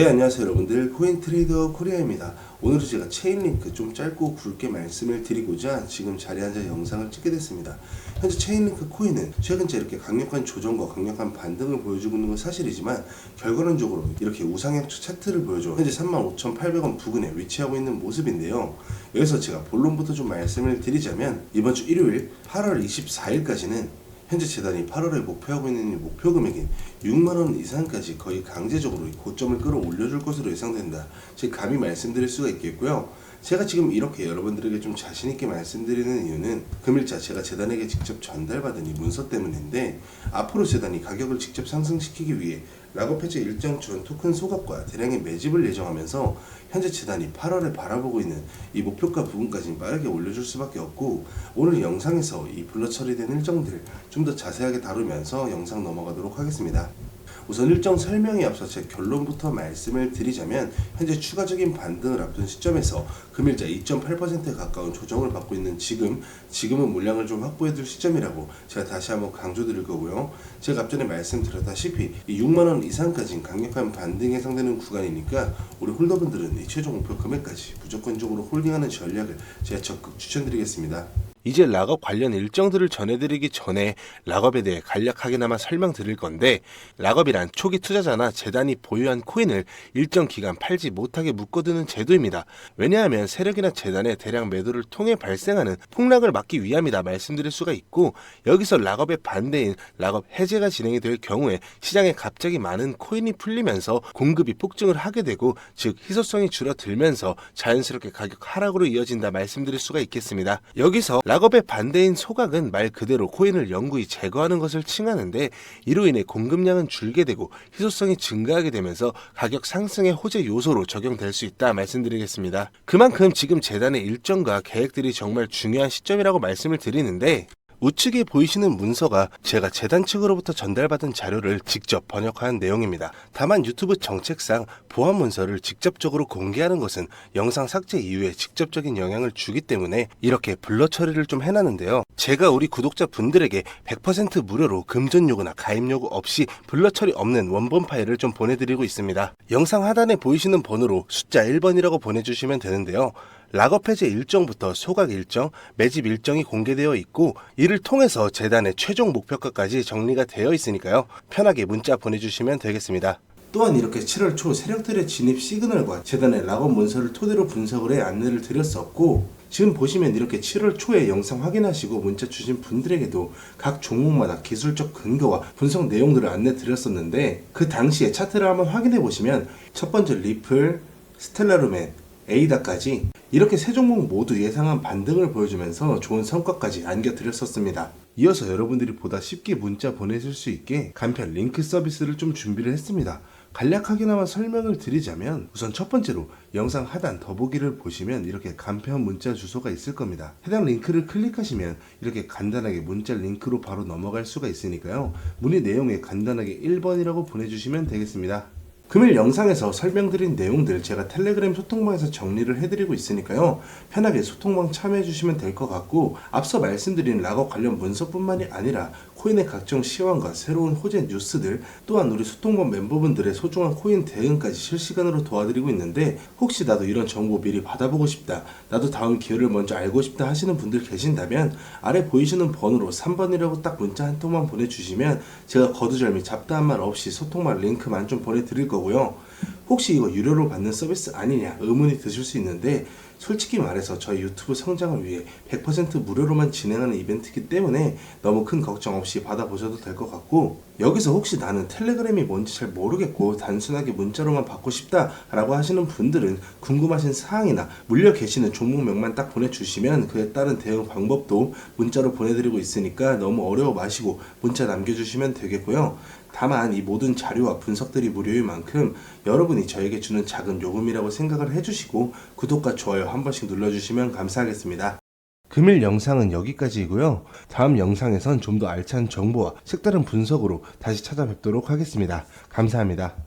네 안녕하세요 여러분들. 코인트레이더 코리아입니다. 오늘은 제가 체인링크 좀 짧고 굵게 말씀을 드리고자 지금 자리에 앉아 영상을 찍게 됐습니다. 현재 체인링크 코인은 최근째 이렇게 강력한 조정과 강력한 반등을 보여주고 있는 건 사실이지만 결과론적으로 이렇게 우상향 차트를 보여줘 현재 35,800원 부근에 위치하고 있는 모습인데요. 여기서 제가 본론부터 좀 말씀을 드리자면 이번 주 일요일 8월 24일까지는 현재 재단이 8월에 목표하고 있는 이 목표 금액인 6만 원 이상까지 거의 강제적으로 이 고점을 끌어올려줄 것으로 예상된다. 즉 감히 말씀드릴 수가 있겠고요. 제가 지금 이렇게 여러분들에게 좀 자신 있게 말씀드리는 이유는 금일자 제가 재단에게 직접 전달받은 이 문서 때문인데 앞으로 재단이 가격을 직접 상승시키기 위해 락업 해제 일정 전 토큰 소각과 대량의 매집을 예정하면서 현재 재단이 8월에 바라보고 있는 이 목표가 부분까지 빠르게 올려줄 수밖에 없고 오늘 영상에서 이 불러 처리된 일정들 좀 더 자세하게 다루면서 영상 넘어가도록 하겠습니다. 우선 일정 설명에 앞서 제 결론부터 말씀을 드리자면 현재 추가적인 반등을 앞둔 시점에서 금일자 2.8%에 가까운 조정을 받고 있는 지금 지금은 물량을 좀 확보해둘 시점이라고 제가 다시 한번 강조드릴 거고요. 제가 앞전에 말씀드렸다시피 이 6만 원 이상까지는 강력한 반등이 예상되는 구간이니까 우리 홀더분들은 이 최종 목표 금액까지 무조건적으로 홀딩하는 전략을 제가 적극 추천드리겠습니다. 이제 락업 관련 일정들을 전해드리기 전에 락업에 대해 간략하게나마 설명드릴 건데 락업이란 초기 투자자나 재단이 보유한 코인을 일정 기간 팔지 못하게 묶어두는 제도입니다. 왜냐하면 세력이나 재단의 대량 매도를 통해 발생하는 폭락을 막기 위함이다 말씀드릴 수가 있고 여기서 락업의 반대인 락업 해제가 진행이 될 경우에 시장에 갑자기 많은 코인이 풀리면서 공급이 폭증을 하게 되고 즉 희소성이 줄어들면서 자연스럽게 가격 하락으로 이어진다 말씀드릴 수가 있겠습니다. 여기서 락업의 반대인 소각은 말 그대로 코인을 영구히 제거하는 것을 칭하는데 이로 인해 공급량은 줄게 되고 희소성이 증가하게 되면서 가격 상승의 호재 요소로 적용될 수 있다 말씀드리겠습니다. 그만큼 지금 재단의 일정과 계획들이 정말 중요한 시점이라고 말씀을 드리는데 우측에 보이시는 문서가 제가 재단 측으로부터 전달받은 자료를 직접 번역한 내용입니다. 다만 유튜브 정책상 보안 문서를 직접적으로 공개하는 것은 영상 삭제 이후에 직접적인 영향을 주기 때문에 이렇게 블러 처리를 좀 해놨는데요. 제가 우리 구독자 분들에게 100% 무료로 금전 요구나 가입 요구 없이 블러 처리 없는 원본 파일을 좀 보내드리고 있습니다. 영상 하단에 보이시는 번호로 숫자 1번이라고 보내주시면 되는데요. 락업 해제 일정부터 소각 일정, 매집 일정이 공개되어 있고 이를 통해서 재단의 최종 목표가까지 정리가 되어 있으니까요. 편하게 문자 보내주시면 되겠습니다. 또한 이렇게 7월 초 세력들의 진입 시그널과 재단의 락업 문서를 토대로 분석을 해 안내를 드렸었고 지금 보시면 이렇게 7월 초에 영상 확인하시고 문자 주신 분들에게도 각 종목마다 기술적 근거와 분석 내용들을 안내 드렸었는데 그 당시에 차트를 한번 확인해 보시면 첫 번째 리플, 스텔라루멘, 에이다까지 이렇게 세 종목 모두 예상한 반등을 보여주면서 좋은 성과까지 안겨드렸었습니다. 이어서 여러분들이 보다 쉽게 문자 보내실 수 있게 간편 링크 서비스를 좀 준비를 했습니다. 간략하게나마 설명을 드리자면 우선 첫 번째로 영상 하단 더보기를 보시면 이렇게 간편 문자 주소가 있을 겁니다. 해당 링크를 클릭하시면 이렇게 간단하게 문자 링크로 바로 넘어갈 수가 있으니까요. 문의 내용에 간단하게 1번이라고 보내주시면 되겠습니다. 금일 영상에서 설명드린 내용들 제가 텔레그램 소통방에서 정리를 해드리고 있으니까요. 편하게 소통방 참여해 주시면 될 것 같고 앞서 말씀드린 락업 관련 문서뿐만이 아니라 코인의 각종 시황과 새로운 호재 뉴스들 또한 우리 소통방 멤버분들의 소중한 코인 대응까지 실시간으로 도와드리고 있는데 혹시 나도 이런 정보 미리 받아보고 싶다 나도 다음 기회를 먼저 알고 싶다 하시는 분들 계신다면 아래 보이시는 번호로 3번이라고 딱 문자 한 통만 보내주시면 제가 거두절미 잡다한 말 없이 소통방 링크만 좀 보내드릴 거고요 혹시 이거 유료로 받는 서비스 아니냐 의문이 드실 수 있는데 솔직히 말해서 저희 유튜브 성장을 위해 100% 무료로만 진행하는 이벤트이기 때문에 너무 큰 걱정 없이 받아보셔도 될 것 같고 여기서 혹시 나는 텔레그램이 뭔지 잘 모르겠고 단순하게 문자로만 받고 싶다라고 하시는 분들은 궁금하신 사항이나 물려 계시는 종목명만 딱 보내주시면 그에 따른 대응 방법도 문자로 보내드리고 있으니까 너무 어려워 마시고 문자 남겨주시면 되겠고요. 다만 이 모든 자료와 분석들이 무료인 만큼 여러분이 저에게 주는 작은 요금이라고 생각을 해주시고 구독과 좋아요 한 번씩 눌러주시면 감사하겠습니다. 금일 영상은 여기까지이고요. 다음 영상에선 좀 더 알찬 정보와 색다른 분석으로 다시 찾아뵙도록 하겠습니다. 감사합니다.